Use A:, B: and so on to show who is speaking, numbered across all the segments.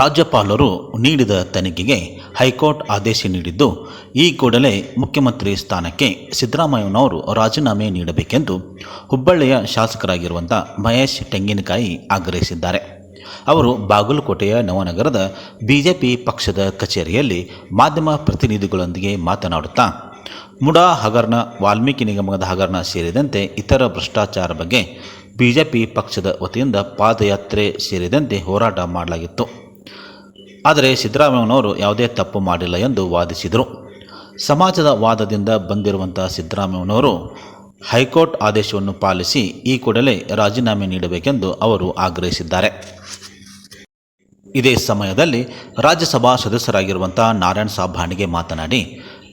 A: ರಾಜ್ಯಪಾಲರು ನೀಡಿದ ತನಿಖೆಗೆ ಹೈಕೋರ್ಟ್ ಆದೇಶ ನೀಡಿದ್ದು, ಈ ಕೂಡಲೇ ಮುಖ್ಯಮಂತ್ರಿ ಸ್ಥಾನಕ್ಕೆ ಸಿದ್ದರಾಮಯ್ಯನವರು ರಾಜೀನಾಮೆ ನೀಡಬೇಕೆಂದು ಹುಬ್ಬಳ್ಳಿಯ ಶಾಸಕರಾಗಿರುವಂಥ ಮಹೇಶ್ ತೆಂಗಿನಕಾಯಿ ಆಗ್ರಹಿಸಿದ್ದಾರೆ. ಅವರು ಬಾಗಲಕೋಟೆಯ ನವನಗರದ ಬಿಜೆಪಿ ಪಕ್ಷದ ಕಚೇರಿಯಲ್ಲಿ ಮಾಧ್ಯಮ ಪ್ರತಿನಿಧಿಗಳೊಂದಿಗೆ ಮಾತನಾಡುತ್ತಾ, ಮುಡಾ ಹಗರಣ ವಾಲ್ಮೀಕಿ ನಿಗಮದ ಹಗರಣ ಸೇರಿದಂತೆ ಇತರ ಭ್ರಷ್ಟಾಚಾರ ಬಗ್ಗೆ ಬಿಜೆಪಿ ಪಕ್ಷದ ವತಿಯಿಂದ ಪಾದಯಾತ್ರೆ ಸೇರಿದಂತೆ ಹೋರಾಟ ಮಾಡಲಾಗಿತ್ತು. ಆದರೆ ಸಿದ್ದರಾಮಯ್ಯನವರು ಯಾವುದೇ ತಪ್ಪು ಮಾಡಿಲ್ಲ ಎಂದು ವಾದಿಸಿದರು. ಸಮಾಜದ ವಾದದಿಂದ ಬಂದಿರುವಂಥ ಸಿದ್ದರಾಮಯ್ಯನವರು ಹೈಕೋರ್ಟ್ ಆದೇಶವನ್ನು ಪಾಲಿಸಿ ಈ ಕೂಡಲೇ ರಾಜೀನಾಮೆ ನೀಡಬೇಕೆಂದು ಅವರು ಆಗ್ರಹಿಸಿದ್ದಾರೆ. ಇದೇ ಸಮಯದಲ್ಲಿ ರಾಜ್ಯಸಭಾ ಸದಸ್ಯರಾಗಿರುವಂಥ ನಾರಾಯಣ ಸಾಬಾಣಿಗೆ ಮಾತನಾಡಿ,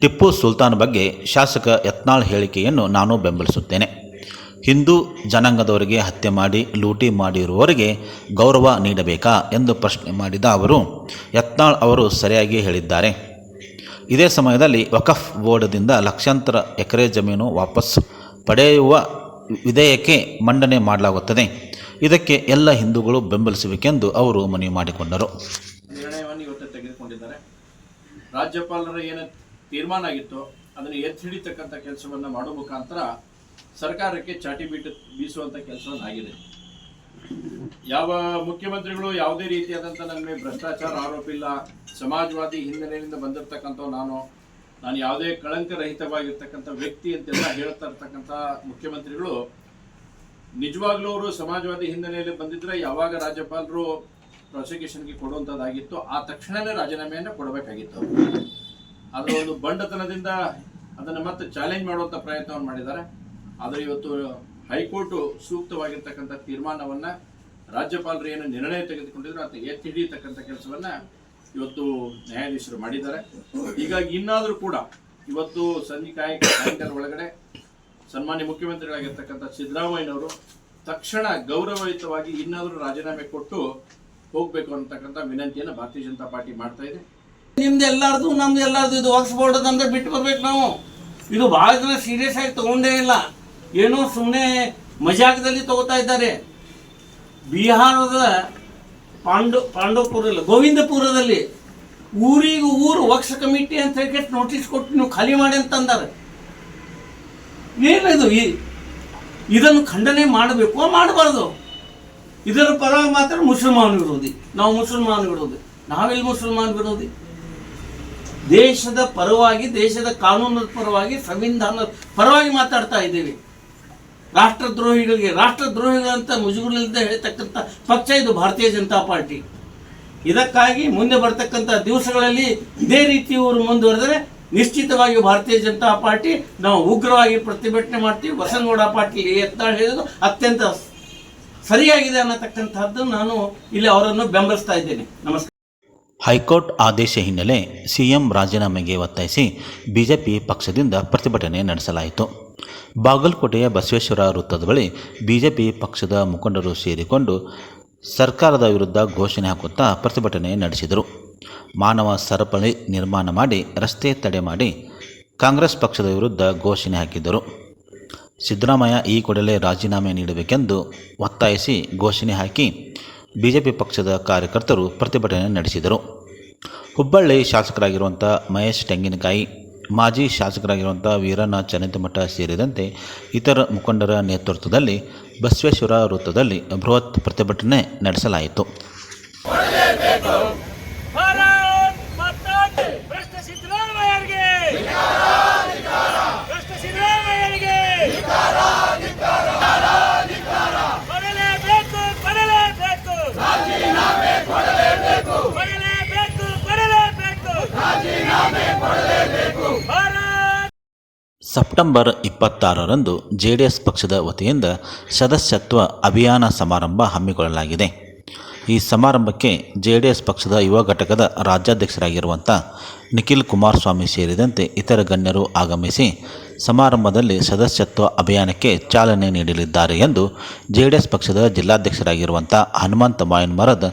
A: ಟಿಪ್ಪು ಸುಲ್ತಾನ್ ಬಗ್ಗೆ ಶಾಸಕ ಯತ್ನಾಳ್ ಹೇಳಿಕೆಯನ್ನು ನಾನು ಬೆಂಬಲಿಸುತ್ತೇನೆ. ಹಿಂದೂ ಜನಾಂಗದವರಿಗೆ ಹತ್ಯೆ ಮಾಡಿ, ಲೂಟಿ ಮಾಡಿರುವವರಿಗೆ ಗೌರವ ನೀಡಬೇಕಾ ಎಂದು ಪ್ರಶ್ನೆ ಮಾಡಿದ ಅವರು, ಯತ್ನಾಳ್ ಅವರು ಸರಿಯಾಗಿ ಹೇಳಿದ್ದಾರೆ. ಇದೇ ಸಮಯದಲ್ಲಿ ವಕಫ್ ಬೋರ್ಡ್ದಿಂದ ಲಕ್ಷಾಂತರ ಎಕರೆ ಜಮೀನು ವಾಪಸ್ ಪಡೆಯುವ ವಿಧೇಯಕ್ಕೆ ಮಂಡನೆ ಮಾಡಲಾಗುತ್ತದೆ. ಇದಕ್ಕೆ ಎಲ್ಲ ಹಿಂದೂಗಳು ಬೆಂಬಲಿಸಬೇಕೆಂದು ಅವರು ಮನವಿ ಮಾಡಿಕೊಂಡರು.
B: ರಾಜ್ಯಪಾಲರ ಏನು ತೀರ್ಮಾನ ಆಗಿತ್ತು, ಅದನ್ನು ಎತ್ತಿ ಹಿಡಿತಕ್ಕಂಥ ಕೆಲಸವನ್ನು ಮಾಡೋ ಮುಖಾಂತರ ಸರ್ಕಾರಕ್ಕೆ ಚಾಟಿ ಬೀಟ ಬೀಸುವಂಥ ಕೆಲಸವನ್ನು ಆಗಿದೆ. ಯಾವ ಮುಖ್ಯಮಂತ್ರಿಗಳು ಯಾವುದೇ ರೀತಿಯಾದಂಥ ನನ್ನ ಮೇಲೆ ಭ್ರಷ್ಟಾಚಾರ ಆರೋಪ ಇಲ್ಲ, ಸಮಾಜವಾದಿ ಹಿನ್ನೆಲೆಯಿಂದ ಬಂದಿರತಕ್ಕಂಥ ನಾನು ನಾನು ಯಾವುದೇ ಕಳಂಕರಹಿತವಾಗಿರ್ತಕ್ಕಂಥ ವ್ಯಕ್ತಿ ಅಂತೆಲ್ಲ ಹೇಳ್ತಾ ಇರ್ತಕ್ಕಂಥ ಮುಖ್ಯಮಂತ್ರಿಗಳು, ನಿಜವಾಗ್ಲೂ ಅವರು ಸಮಾಜವಾದಿ ಹಿನ್ನೆಲೆಯಲ್ಲಿ ಬಂದಿದ್ರೆ ಯಾವಾಗ ರಾಜ್ಯಪಾಲರು ಪ್ರಾಸಿಕ್ಯೂಷನ್ಗೆ ಕೊಡುವಂಥದ್ದಾಗಿತ್ತು ಆ ತಕ್ಷಣವೇ ರಾಜೀನಾಮೆಯನ್ನು ಕೊಡಬೇಕಾಗಿತ್ತು. ಅದರ ಒಂದು ಬಂಡತನದಿಂದ ಅದನ್ನು ಮತ್ತೆ ಚಾಲೆಂಜ್ ಮಾಡುವಂಥ ಪ್ರಯತ್ನವನ್ನು ಮಾಡಿದ್ದಾರೆ. ಆದರೆ ಇವತ್ತು ಹೈಕೋರ್ಟ್ ಸೂಕ್ತವಾಗಿರ್ತಕ್ಕಂಥ ತೀರ್ಮಾನವನ್ನ ರಾಜ್ಯಪಾಲರು ಏನು ನಿರ್ಣಯ ತೆಗೆದುಕೊಂಡಿದ್ರು ಅಥವಾ ಎತ್ತಿ ಹಿಡಿಯತಕ್ಕಂಥ ಕೆಲಸವನ್ನ ಇವತ್ತು ನ್ಯಾಯಾಧೀಶರು ಮಾಡಿದ್ದಾರೆ. ಹೀಗಾಗಿ ಇನ್ನಾದರೂ ಕೂಡ ಇವತ್ತು ಸಂಜೆ ಸಾಯಂಕಾಲ ಒಳಗಡೆ ಸನ್ಮಾನ್ಯ ಮುಖ್ಯಮಂತ್ರಿಗಳಾಗಿರ್ತಕ್ಕಂಥ ಸಿದ್ದರಾಮಯ್ಯನವರು ತಕ್ಷಣ ಗೌರವಯುತವಾಗಿ ಇನ್ನಾದರೂ ರಾಜೀನಾಮೆ ಕೊಟ್ಟು ಹೋಗಬೇಕು ಅಂತಕ್ಕಂಥ ವಿನಂತಿಯನ್ನು ಭಾರತೀಯ ಜನತಾ ಪಾರ್ಟಿ ಮಾಡ್ತಾ ಇದೆ.
C: ನಿಮ್ದು ಎಲ್ಲಾರ್ದು, ನಮ್ದು ಎಲ್ಲಾರ್ದು, ಇದು ವಕ್ಸ್ ಬೋರ್ಡ್ ಅಂದ್ರೆ ಬಿಟ್ಟು ಬರ್ಬೇಕು ನಾವು. ಇದು ಬಹಳ ಜನ ಸೀರಿಯಸ್ ಆಗಿ ತಗೊಂಡೇ ಇಲ್ಲ. ಏನೋ ಸುಮ್ಮನೆ ಮಜಾಕದಲ್ಲಿ ತಗೋತಾ ಇದ್ದಾರೆ. ಬಿಹಾರದ ಪಾಂಡು ಪಾಂಡವಪುರ ಗೋವಿಂದಪುರದಲ್ಲಿ ಊರಿಗೆ ಊರು ವಕ್ಷ ಕಮಿಟಿ ಅಂತ ಹೇಳಿ ನೋಟಿಸ್ ಕೊಟ್ಟು ನೀವು ಖಾಲಿ ಮಾಡಿ ಅಂತಂದಾರೆ ಏನಿದು ಈ, ಇದನ್ನು ಖಂಡನೆ ಮಾಡಬೇಕು ಮಾಡಬಾರ್ದು. ಇದರ ಪರವಾಗಿ ಮಾತ್ರ ಮುಸಲ್ಮಾನ್ ವಿರೋಧಿ. ನಾವು ಮುಸಲ್ಮಾನ್ ವಿರೋಧಿ. ನಾವೆಲ್ಲಿ ಮುಸಲ್ಮಾನ್ ವಿರೋಧಿ? ದೇಶದ ಪರವಾಗಿ, ದೇಶದ ಕಾನೂನದ ಪರವಾಗಿ, ಸಂವಿಧಾನದ ಪರವಾಗಿ ಮಾತಾಡ್ತಾ ಇದ್ದೀವಿ. ರಾಷ್ಟ್ರದ್ರೋಹಿಗಳಿಗೆ, ರಾಷ್ಟ್ರದ್ರೋಹಿಗಳಂತ ಮುಜುಗರಲಿಲ್ಲದೆ ಹೇಳ್ತಕ್ಕಂಥ ಪಕ್ಷ ಇದು ಭಾರತೀಯ ಜನತಾ ಪಾರ್ಟಿ. ಇದಕ್ಕಾಗಿ ಮುಂದೆ ಬರ್ತಕ್ಕಂಥ ದಿವಸಗಳಲ್ಲಿ ಇದೇ ರೀತಿ ಇವರು ಮುಂದುವರೆದರೆ ನಿಶ್ಚಿತವಾಗಿ ಭಾರತೀಯ ಜನತಾ ಪಾರ್ಟಿ ನಾವು ಉಗ್ರವಾಗಿ ಪ್ರತಿಭಟನೆ ಮಾಡ್ತೀವಿ. ಬಸನಗೌಡ ಪಾಟೀಲ್ ಯತ್ನಾಳ್ ಹೇಳಿದ್ರು ಅತ್ಯಂತ ಸರಿಯಾಗಿದೆ ಅನ್ನತಕ್ಕಂಥದ್ದು ನಾನು ಇಲ್ಲಿ ಅವರನ್ನು ಬೆಂಬಲಿಸ್ತಾ ಇದ್ದೇನೆ. ನಮಸ್ಕಾರ.
A: ಹೈಕೋರ್ಟ್ ಆದೇಶ ಹಿನ್ನೆಲೆ ಸಿಎಂ ರಾಜೀನಾಮೆಗೆ ಒತ್ತಾಯಿಸಿ ಬಿಜೆಪಿ ಪಕ್ಷದಿಂದ ಪ್ರತಿಭಟನೆ ನಡೆಸಲಾಯಿತು. ಬಾಗಲಕೋಟೆಯ ಬಸವೇಶ್ವರ ವೃತ್ತದ ಬಳಿ ಬಿಜೆಪಿ ಪಕ್ಷದ ಮುಖಂಡರು ಸೇರಿಕೊಂಡು ಸರ್ಕಾರದ ವಿರುದ್ಧ ಘೋಷಣೆ ಹಾಕುತ್ತಾ ಪ್ರತಿಭಟನೆ ನಡೆಸಿದರು. ಮಾನವ ಸರಪಳಿ ನಿರ್ಮಾಣ ಮಾಡಿ, ರಸ್ತೆ ತಡೆ ಮಾಡಿ ಕಾಂಗ್ರೆಸ್ ಪಕ್ಷದ ವಿರುದ್ಧ ಘೋಷಣೆ ಹಾಕಿದ್ದರು. ಸಿದ್ದರಾಮಯ್ಯ ಈ ಕೂಡಲೇ ರಾಜೀನಾಮೆ ನೀಡಬೇಕೆಂದು ಒತ್ತಾಯಿಸಿ ಘೋಷಣೆ ಹಾಕಿ ಬಿಜೆಪಿ ಪಕ್ಷದ ಕಾರ್ಯಕರ್ತರು ಪ್ರತಿಭಟನೆ ನಡೆಸಿದರು. ಹುಬ್ಬಳ್ಳಿ ಶಾಸಕರಾಗಿರುವಂಥ ಮಹೇಶ್ ತೆಂಗಿನಕಾಯಿ ಮಾಜಿ ಶಾಸಕರಾಗಿರುವಂಥ ವೀರಣ್ಣ ಚನ್ನಿತಮಠ ಸೇರಿದಂತೆ ಇತರ ಮುಖಂಡರ ನೇತೃತ್ವದಲ್ಲಿ ಬಸವೇಶ್ವರ ವೃತ್ತದಲ್ಲಿ ಬೃಹತ್ ಪ್ರತಿಭಟನೆ ನಡೆಸಲಾಯಿತು. ಸೆಪ್ಟೆಂಬರ್ ಇಪ್ಪತ್ತಾರರಂದು ಜೆ ಡಿ ಎಸ್ ಪಕ್ಷದ ವತಿಯಿಂದ ಸದಸ್ಯತ್ವ ಅಭಿಯಾನ ಸಮಾರಂಭ ಹಮ್ಮಿಕೊಳ್ಳಲಾಗಿದೆ. ಈ ಸಮಾರಂಭಕ್ಕೆ ಜೆ ಡಿ ಎಸ್ ಪಕ್ಷದ ಯುವ ಘಟಕದ ರಾಜ್ಯಾಧ್ಯಕ್ಷರಾಗಿರುವಂಥ ನಿಖಿಲ್ ಕುಮಾರಸ್ವಾಮಿ ಸೇರಿದಂತೆ ಇತರ ಗಣ್ಯರು ಆಗಮಿಸಿ ಸಮಾರಂಭದಲ್ಲಿ ಸದಸ್ಯತ್ವ ಅಭಿಯಾನಕ್ಕೆ ಚಾಲನೆ ನೀಡಲಿದ್ದಾರೆ ಎಂದು ಜೆ ಡಿ ಎಸ್ ಪಕ್ಷದ ಜಿಲ್ಲಾಧ್ಯಕ್ಷರಾಗಿರುವಂಥ ಹನುಮಂತ ಮಾಯನ್ಮರದ್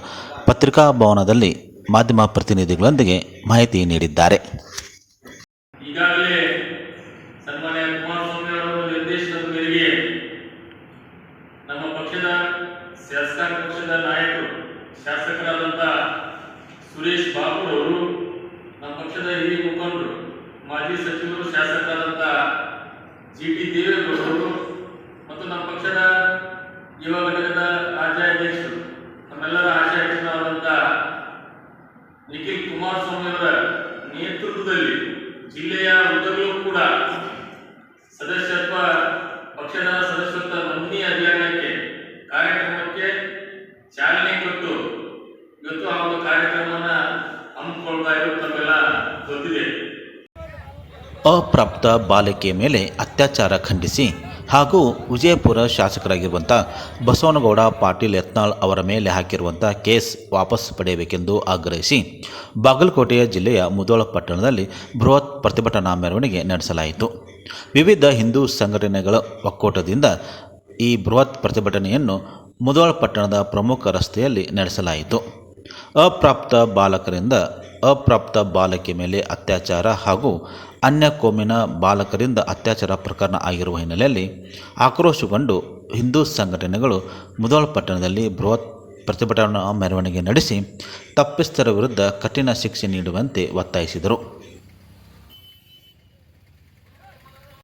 A: ಪತ್ರಿಕಾ ಭವನದಲ್ಲಿ ಮಾಧ್ಯಮ ಪ್ರತಿನಿಧಿಗಳೊಂದಿಗೆ ಮಾಹಿತಿ ನೀಡಿದ್ದಾರೆ
D: ಈಗಾಗಲೇ ಸನ್ಮಾನ್ಯ ಕುಮಾರಸ್ವಾಮಿ ಅವರ ನಿರ್ದೇಶನದ ಮೇರೆಗೆ ನಮ್ಮ ಪಕ್ಷದ ಶಾಸಕಾಂಗ ಪಕ್ಷದ ನಾಯಕರು ಶಾಸಕರಾದಂಥ ಸುರೇಶ್ ಬಾಬು ಅವರು ನಮ್ಮ ಪಕ್ಷದ ಹಿರಿಯ ಮುಖಂಡರು ಮಾಜಿ ಸಚಿವರು ಶಾಸಕರಾದಂಥ ಜಿ ಟಿ ದೇವೇಗೌಡರು ಮತ್ತು ನಮ್ಮ ಪಕ್ಷದ ಯುವ ಘಟಕದ ರಾಜ್ಯಾಧ್ಯಕ್ಷರು, ನಮ್ಮೆಲ್ಲರ ಆಶಾಕ್ಷರಾದಂಥ ನಿಖಿಲ್ ಕುಮಾರಸ್ವಾಮಿ ಅವರ ನೇತೃತ್ವದಲ್ಲಿ ಜಿಲ್ಲೆಯ ಉದ್ದಗಲೂ ಕೂಡ ಸದಸ್ಯತ್ವ, ಪಕ್ಷದ ಸದಸ್ಯತ್ವ ನೋಂದಣಿ ಅಭಿಯಾನಕ್ಕೆ ಕಾರ್ಯಕ್ರಮಕ್ಕೆ ಚಾಲನೆ ಕೊಟ್ಟು ಇವತ್ತು ಆ ಒಂದು ಕಾರ್ಯಕ್ರಮವನ್ನು ಹಮ್ಮಿಕೊಳ್ತಾ ಇರೋದು ತಮ್ಮೆಲ್ಲ ಗೊತ್ತಿದೆ.
A: ಅಪ್ರಾಪ್ತ ಬಾಲಕಿಯ ಮೇಲೆ ಅತ್ಯಾಚಾರ ಖಂಡಿಸಿ ಹಾಗೂ ವಿಜಯಪುರ ಶಾಸಕರಾಗಿರುವಂಥ ಬಸವನಗೌಡ ಪಾಟೀಲ್ ಯತ್ನಾಳ್ ಅವರ ಮೇಲೆ ಹಾಕಿರುವಂಥ ಕೇಸ್ ವಾಪಸ್ ಪಡೆಯಬೇಕೆಂದು ಆಗ್ರಹಿಸಿ ಬಾಗಲಕೋಟೆಯ ಜಿಲ್ಲೆಯ ಮುದೋಳ ಪಟ್ಟಣದಲ್ಲಿ ಬೃಹತ್ ಪ್ರತಿಭಟನಾ ಮೆರವಣಿಗೆ ನಡೆಸಲಾಯಿತು. ವಿವಿಧ ಹಿಂದೂ ಸಂಘಟನೆಗಳ ಒಕ್ಕೂಟದಿಂದ ಈ ಬೃಹತ್ ಪ್ರತಿಭಟನೆಯನ್ನು ಮುದೋಳ ಪಟ್ಟಣದ ಪ್ರಮುಖ ರಸ್ತೆಯಲ್ಲಿ ನಡೆಸಲಾಯಿತು. ಅಪ್ರಾಪ್ತ ಬಾಲಕರಿಂದ, ಅಪ್ರಾಪ್ತ ಬಾಲಕಿ ಮೇಲೆ ಅತ್ಯಾಚಾರ ಹಾಗೂ ಅನ್ಯ ಕೋಮಿನ ಬಾಲಕರಿಂದ ಅತ್ಯಾಚಾರ ಪ್ರಕರಣ ಆಗಿರುವ ಹಿನ್ನೆಲೆಯಲ್ಲಿ ಆಕ್ರೋಶಗೊಂಡು ಹಿಂದೂ ಸಂಘಟನೆಗಳು ಮುದೋಳ ಪಟ್ಟಣದಲ್ಲಿ ಬೃಹತ್ ಪ್ರತಿಭಟನಾ ಮೆರವಣಿಗೆ ನಡೆಸಿ ತಪ್ಪಿಸ್ಥರ ವಿರುದ್ಧ ಕಠಿಣ ಶಿಕ್ಷೆ ನೀಡುವಂತೆ ಒತ್ತಾಯಿಸಿದರು.